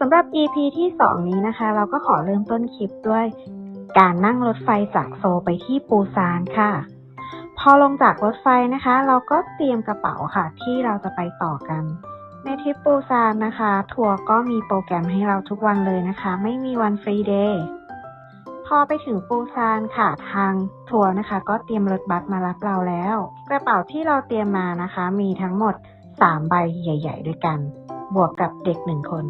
สำหรับ EP ที่ 2 นี้นะคะ เราก็ขอเริ่มต้นคลิปด้วย การนั่งรถไฟจากโซไปที่ปูซานค่ะ พอลงจากรถไฟนะคะ เราก็เตรียมกระเป๋าค่ะ ที่เราจะไปต่อกัน ในทริปปูซานนะคะ ทัวร์ก็มีโปรแกรมให้เราทุกวันเลยนะคะ ไม่มีวันฟรีเดย์พอไปถึงปูซานค่ะทางทัวร์นะคะ ก็เตรียมรถบัสมารับเราแล้ว กระเป๋าที่เราเตรียมมานะคะ มีทั้งหมด 3 ใบใหญ่ ๆ ด้วยกัน บวกกับเด็กหนึ่งคน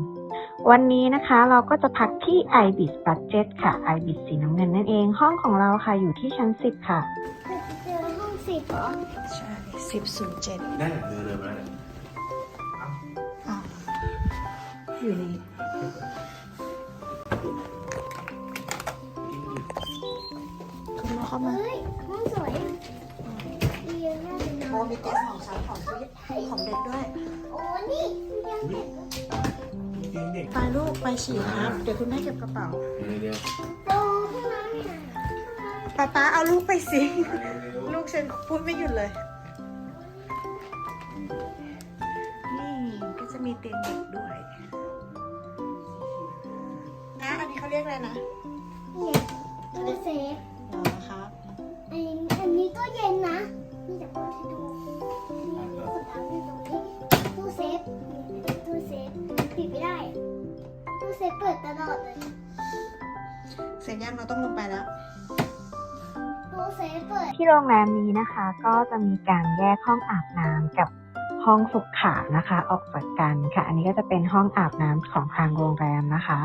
วันนี้นะคะเราก็จะพักที่ ibis budget ค่ะ ibis สีน้ำเงินนั่นเอง ห้องของเราค่ะอยู่ที่ชั้น 10 ค่ะเจอห้องสิบเหรอใช่สิบศูนย์เจ็ดได้เดินเดินมาแล้วอยู่ในคุณมาเข้ามา เฮ้ยห้องสวยดีเยอะมากเลยนะโอ้มีเตียงสองชั้นของซื้อของเด็กด้วย โอ้นี่ยังเด็ก เตียงเด็กไปลูกไปฉี่ครับ เดี๋ยวคุณแม่เก็บกระเป๋าเดี๋ยวเดี๋ยวโอ้ห้องน้ำเนี่ยป๊าป๊าเอาลูกไปสิ ลูกฉันพูดไม่หยุดเลย นี่ก็จะมีเตียงเด็กด้วย นะ อันนี้เขาเรียกอะไรนะเนี่ยตู้เซฟเดี๋ยวนะค ตลอดเลยเสร็จยังเราต้องลงไปแล้ว ตู้เซฟเปิด ที่โรงแรมนี้นะคะ ก็จะมีการแยกห้องอาบน้ำกับห้องสุขานะคะ ออกจากกันค่ะ อันนี้ก็จะเป็นห้องอาบน้ำของทางโรงแรมนะคะ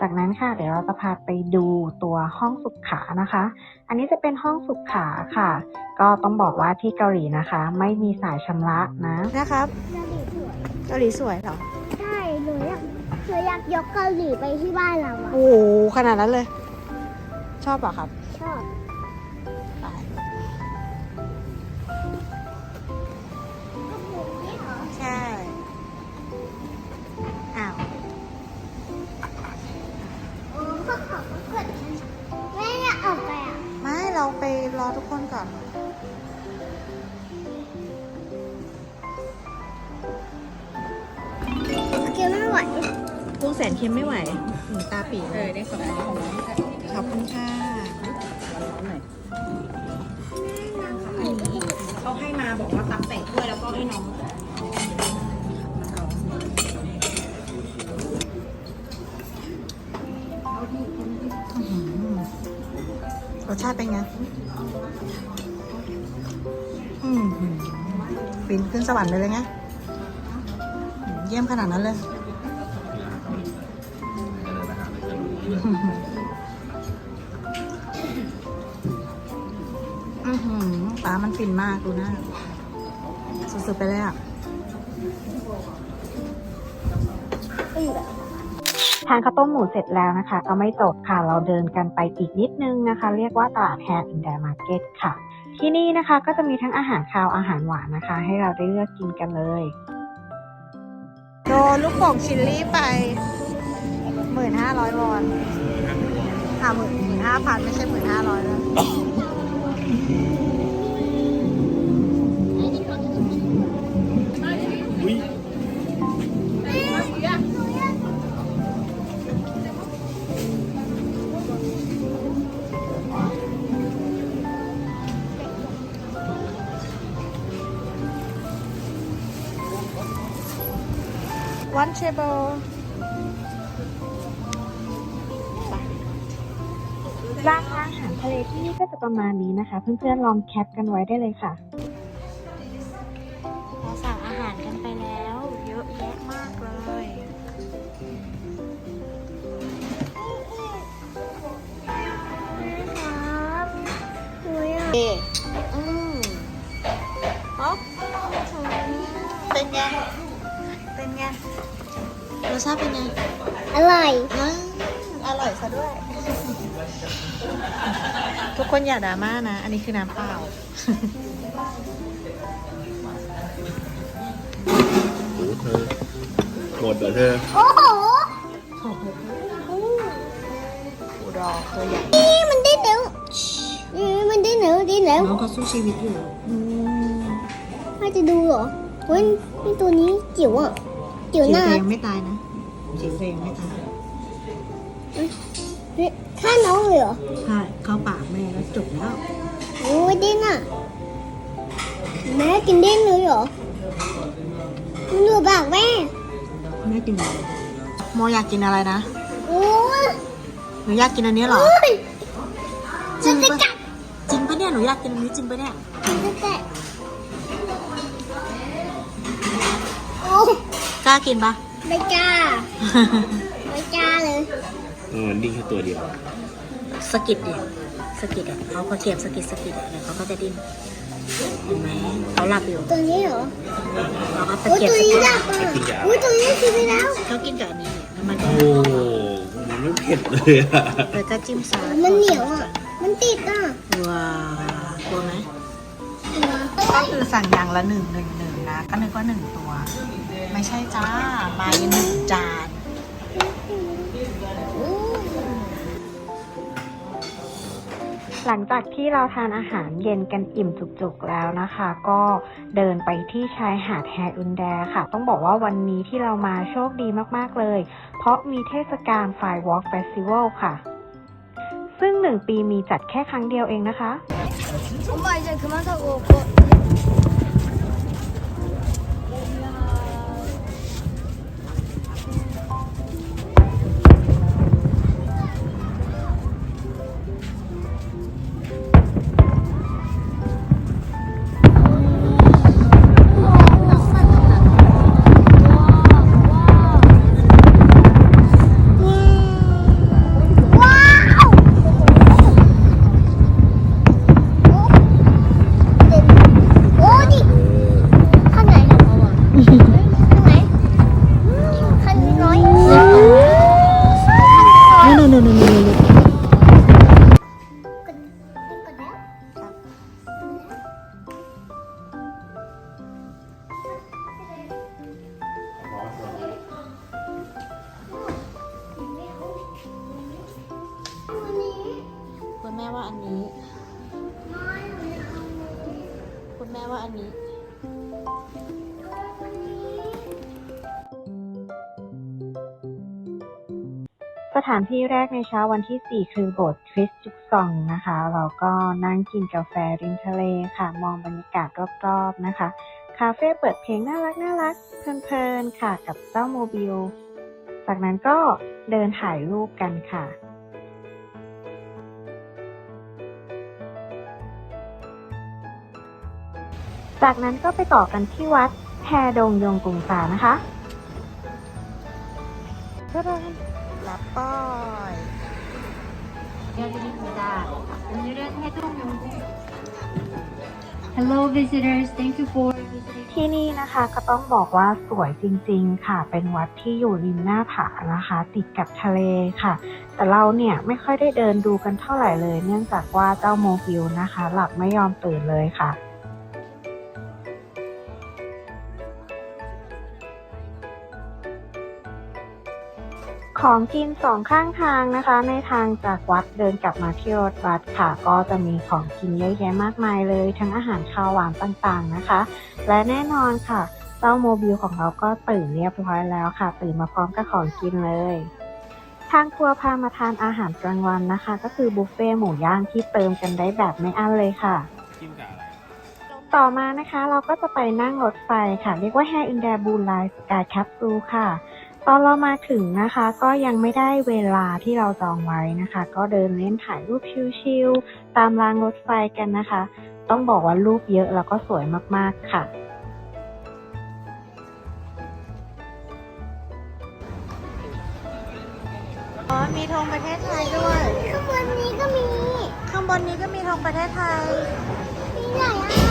จากนั้นค่ะ เดี๋ยวเราจะพาไปดูตัวห้องสุขานะคะ อันนี้จะเป็นห้องสุขาค่ะ ก็ต้องบอกว่าที่เกาหลีนะคะ ไม่มีสายชำระนะ นะครับเกาหลีสวย เกาหลีสวยเหรอ ใช่หนูอยาก หนูอยากยกเกาหลีไปที่บ้านเราอะโอ้โหขนาดนั้นเลย ชอบเหรอครับชอบไปก็หมูนี่เหรอใช่อ้าวโอ้ก็ขอเขาเกิดแม่อยากออกไปอะไม่เราไปรอทุกคนก่อน แสนเค็มไม่ไหวหนูตาปีเลยได้สองขอบคุณค่ะอันนี้เขาให้มาบอกว่าตักใส่ถ้วยแล้วก็ให้น้องอื้อหือรสชาติเป็นไงอืมฟินขึ้นสวรรค์เลยเลยไงอืมเยี่ยมขนาดนั้นเลย อือหือปลามันฟินมากดูหน้าสุดๆไปเลยอะทานข้าวต้มหมูเสร็จแล้วนะคะ ก็ไม่จบค่ะเราเดินกันไปอีกนิดนึงนะคะ เรียกว่าตลาดแฮร์อินเดมาร์เก็ตค่ะ ที่นี่นะคะก็จะมีทั้งอาหารคาวอาหารหวานนะคะ ให้เราได้เลือกกินกันเลย โดนลูกโป่งชิลลี่ไป หมื่นห้าร้อยวอนค่ะหมื่นหมื่นห้าพันไม่ใช่หมื่นห้าร้อยแล้วอุ้ยวันเชเบิล ทะเลที่นี่ก็จะประมาณนี้นะคะ เพื่อนๆลองแคปกันไว้ได้เลยค่ะเราสั่งอาหารกันไปแล้ว เยอะแยะมากเลยครับหนูอยากอืมอ๋อเป็นไง เป็นไงรสชาติเป็นไง อร่อยอืมอร่อยซะด้วย ทุกคนอย่าดราม่านะ อันนี้คือน้ำเปล่า โอ้เธอหมดเหรอเธอโอ้โหอูดอตัวใหญ่นี่มันได้เร็วนี่มันได้เร็วได้เร็วน้องเขาสู้ชีวิตอยู่ไม่จะดูเหรอเฮ้ยนี่ตัวนี้จิ๋วอะจิ๋วจิ๋วน่าแต่รักยังไม่ตายนะชิ้นตัวเองไม่ตายนี่ ถ้าน้องเลยเหรอใช่เข้าปากแม่ก็จบแล้วโอ้ยดิ้นอะแม่กินดิ้นเลยเหรอมันอยู่ปากแม่แม่กินอะไรโมอยากกินอะไรนะโอ้ยหนูอยากกินอันนี้เหรอโอ้ยจริจะงจะปะกัดจริงปะเนี่ยหนูอยากกินอันนี้จริงปะเนี่ยจะแตะโอ้กล้ากินปะไม่กล้าไม่กล้าเลย มันดิ้นแค่ตัวเดียว สะกิดดิสะกิดอะเขาเขาเทียบสะกิดสะกิดอะเดี๋ยวเขาก็จะดิ้นเห็นไหมเขาหลับอยู่ตัวนี้เหรอเราก็ตะโอ้ยเกียบตัวสะนี้กิดหลับอะโอ้ยตัวนี้กินไปแล้วเขากินกับอันนี้แล้วมันก็โอ้โหมันไม่เผ็ดเลยอะเลยก็จิ้มซอสมันเหนียวอะ มันติดอะว้าวกลัวไหมก็คือสั่งอย่างละหนึ่งหนึ่งหนึ่งนะ ก็นึกว่าหนึ่งตัว ไม่ใช่จ้ามาหนึ่งจาน หลังจากที่เราทานอาหารเย็นกันอิ่มจุกๆแล้วนะคะ ก็เดินไปที่ชายหาดแฮอุนแดค่ะ ต้องบอกว่าวันนี้ที่เรามาโชคดีมากๆเลย เพราะมีเทศกาล Firewalk Festival ค่ะ ซึ่งหนึ่งปีมีจัดแค่ครั้งเดียวเองนะคะ สถานที่แรกในเช้าวันที่ 4 คือโบสถ์คริสต์จุกซองนะคะ เราก็นั่งกินกาแฟริมทะเลค่ะ มองบรรยากาศรอบๆนะคะ คาเฟ่เปิดเพลงน่ารักน่ารักเพลินๆค่ะกับเจ้าโมบิล จากนั้นก็เดินถ่ายรูปกันค่ะจากนั้นก็ไปต่อกันที่วัดแพดงยงกุงซานะคะ รับป้อย 알려드립니다. 오늘은 해동용궁 Hello visitors, thank you for visiting. ที่นี่นะคะก็ต้องบอกว่าสวยจริงๆ ค่ะ เป็นวัดที่อยู่ริมหน้าผานะคะ ติดกับทะเลค่ะ แต่เราเนี่ยไม่ค่อยได้เดินดูกันเท่าไหร่เลย เนื่องจากว่าเจ้าโมบิลนะคะ หลับไม่ยอมตื่นเลยค่ะ ของกินสองข้างทางนะคะ ในทางจากวัดเดินกลับมาที่รถบัสค่ะ ก็จะมีของกินเยอะแยะมากมายเลย ทั้งอาหารคาวหวานต่างๆนะคะ และแน่นอนค่ะเจ้าโมบิลของเราก็ตื่นเรียบร้อยแล้วค่ะ ตื่นมาพร้อมกับของกินเลย ทางครัวพามาทานอาหารกลางวันนะคะ ก็คือบุฟเฟ่ต์หมูย่างที่เติมกันได้แบบไม่อั้นเลยค่ะจิ้มกับอะไรต่อมานะคะเราก็จะไปนั่งรถไฟค่ะ เรียกว่าแฮอินเดบูไลสกายแคปซูลค่ะ ตอนเรามาถึงนะคะ ก็ยังไม่ได้เวลาที่เราจองไว้นะคะ ก็เดินเล่นถ่ายรูปชิลๆตามรางรถไฟกันนะคะ ต้องบอกว่ารูปเยอะแล้วก็สวยมากๆค่ะอ๋อมีธงประเทศไทยด้วย ข้างบนนี้ก็มี ข้างบนนี้ก็มีธงประเทศไทย มีหลายอัน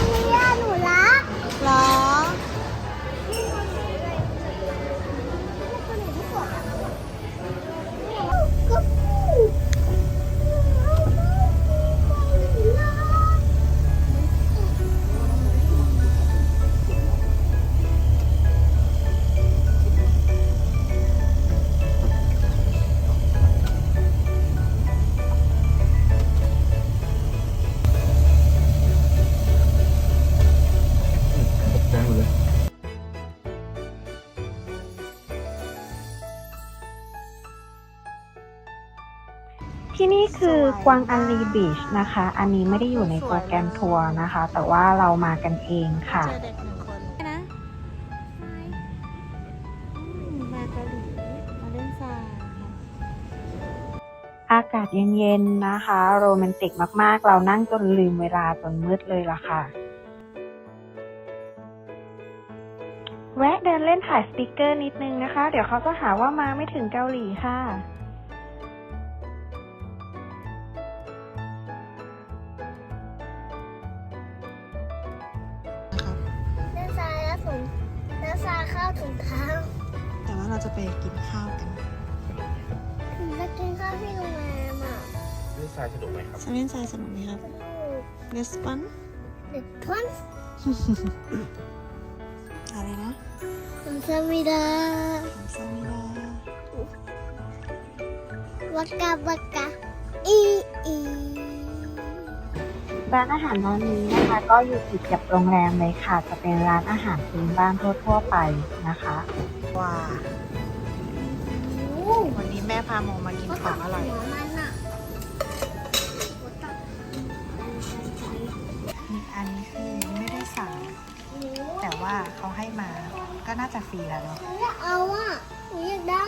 ที่นี่คือกวางอันลีบีชนะคะ อันนี้ไม่ได้อยู่ในโปรแกรมทัวร์นะคะ แต่ว่าเรามากันเองค่ะ เจอเด็กหนึ่งคนนะอืมมาเกาหลีมาเล่นทรายอากาศเย็นๆนะคะ โรแมนติกมากๆ เรานั่งจนลืมเวลาจนมืดเลยล่ะค่ะ แวะเดินเล่นถ่ายสติกเกอร์นิดนึงนะคะ เดี๋ยวเขาจะหาว่ามาไม่ถึงเกาหลีค่ะาจะไปกินข้าวกันถึงจะกินข้าวที่โรงแรมอะเล่นทรายสนุกไหมครับสเล่นทรายสนุกไหมครับสนุกเลสปันเด็กพันอะไรนะผมจะไม่ได้ของซามิดาวักกะวักกะอีอีร้านอาหารร้านนี้นะคะ ก็อยู่ติดกับโรงแรมเลยค่ะ จะเป็นร้านอาหารพื้นบ้านทั่วๆไปนะคะ ว้าโอ้ วันนี้แม่พาโมมากินของอร่อยหัวมันอะนี่อันนี้คือไม่ได้สั่ง แต่ว่าเขาให้มาก็น่าจะฟรีแล้วเนาะหนูอยากเอาอะหนูอยากได้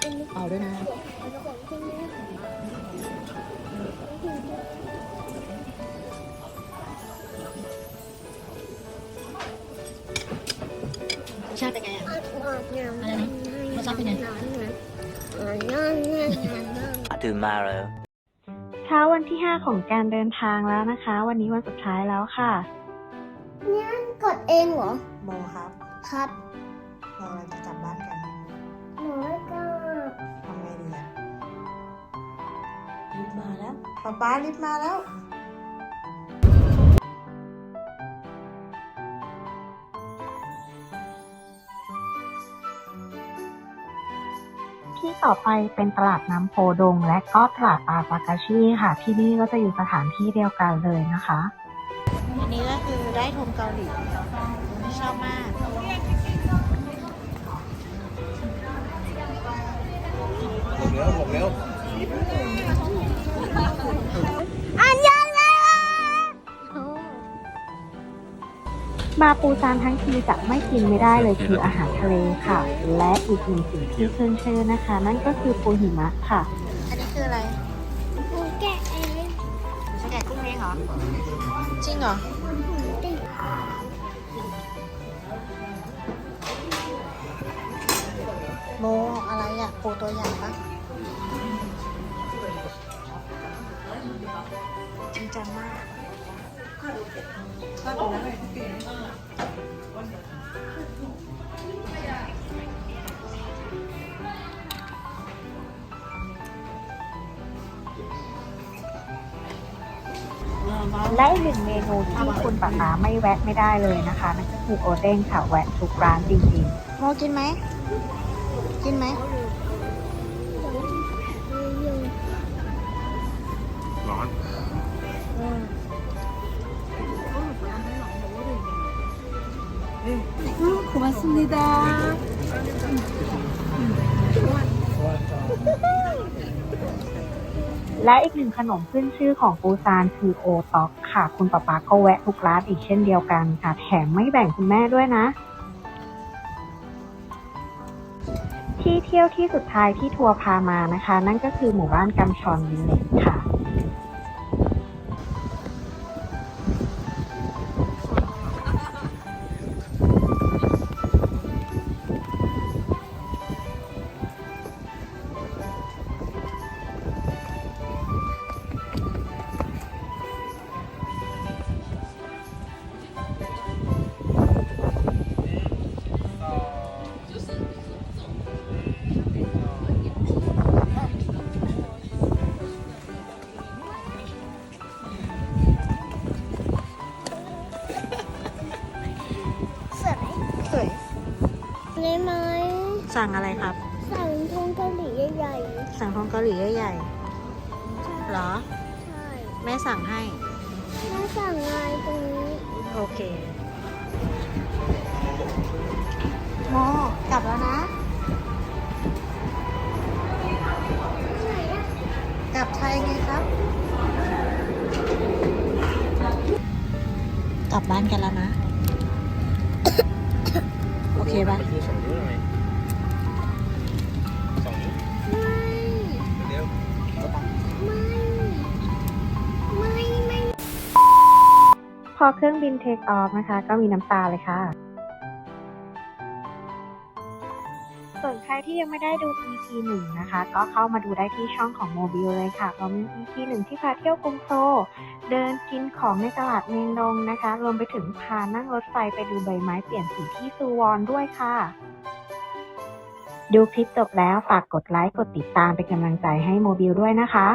อันนี้เอาด้วยนะเป็นของที่นี่ชาติเป็นไงอะอะไรนะรส ชาติเป็นไง tomorrow. เช้าวันที่ 5 ของการเดินทางแล้วนะคะ วันนี้วันสุดท้ายแล้วค่ะ เนี่ยกดเองเหรอ โมครับครับเรากำลังจะกลับบ้านกันหนูไม่กล้าทำไงดีอะลิฟต์มาแล้วป๊าป๊าลิฟต์มาแล้ว ต่อไปเป็นตลาดน้ำโพดง และก็ตลาดปาซากาชิค่ะ ที่นี่ก็จะอยู่สถานที่เดียวกันเลยนะคะ อันนี้ก็คือได้ทงเกาหลีชอบมากหมดแล้วหมดแล้ว มาปูซานทั้งทีจะไม่กินไม่ได้เลยคืออาหารทะเลค่ะ และอีกหนึ่งสิ่งที่ขึ้นชื่อนะคะ นั่นก็คือปูหิมะค่ะ อันนี้คืออะไรหนูแกะเองจะแกะกุ้งเองเหรอ จริงเหรอติดโมอะไรอะปูตัวใหญ่ปะจริงจังมาก และอีกหนึ่งเมนูที่คุณป๋าป๋าไม่แวะไม่ได้เลยนะคะนั่นก็คือโอเด้งค่ะแวะทุกร้านจริงๆโมกินไหมกินไหม และอีกหนึ่งขนมขึ้นชื่อของปูซานคือโอต็อกค่ะ คุณป๊าป๊าก็แวะทุกร้านอีกเช่นเดียวกันค่ะ แถมไม่แบ่งคุณแม่ด้วยนะ ที่เที่ยวที่สุดท้ายที่ทัวร์พามานะคะ นั่นก็คือหมู่บ้านกัมชอนวิลเลจค่ะ สั่งอะไรครับ สั่งทงเกาหลีใหญ่สั่งทงเกาหลีใหญ่ๆใช่ๆเหรอ ใช่แม่สั่งให้ แม่สั่งไงตรงนี้ โอเค พอเครื่องบินเทคออฟนะคะ ก็มีน้ำตาเลยค่ะ ส่วนใครที่ยังไม่ได้ดู EP หนึ่งนะคะ ก็เข้ามาดูได้ที่ช่องของโมบิลเลยค่ะเรามี EP หนึ่งที่พาเที่ยวกรุงโซลเดินกินของในตลาดเมงดงนะคะ รวมไปถึงพานั่งรถไฟไปดูใบไม้เปลี่ยนสีที่ซูวอนด้วยค่ะ ดูคลิปจบแล้วฝากกดไลค์กดติดตามเป็นกำลังใจให้โมบิลด้วยนะคะ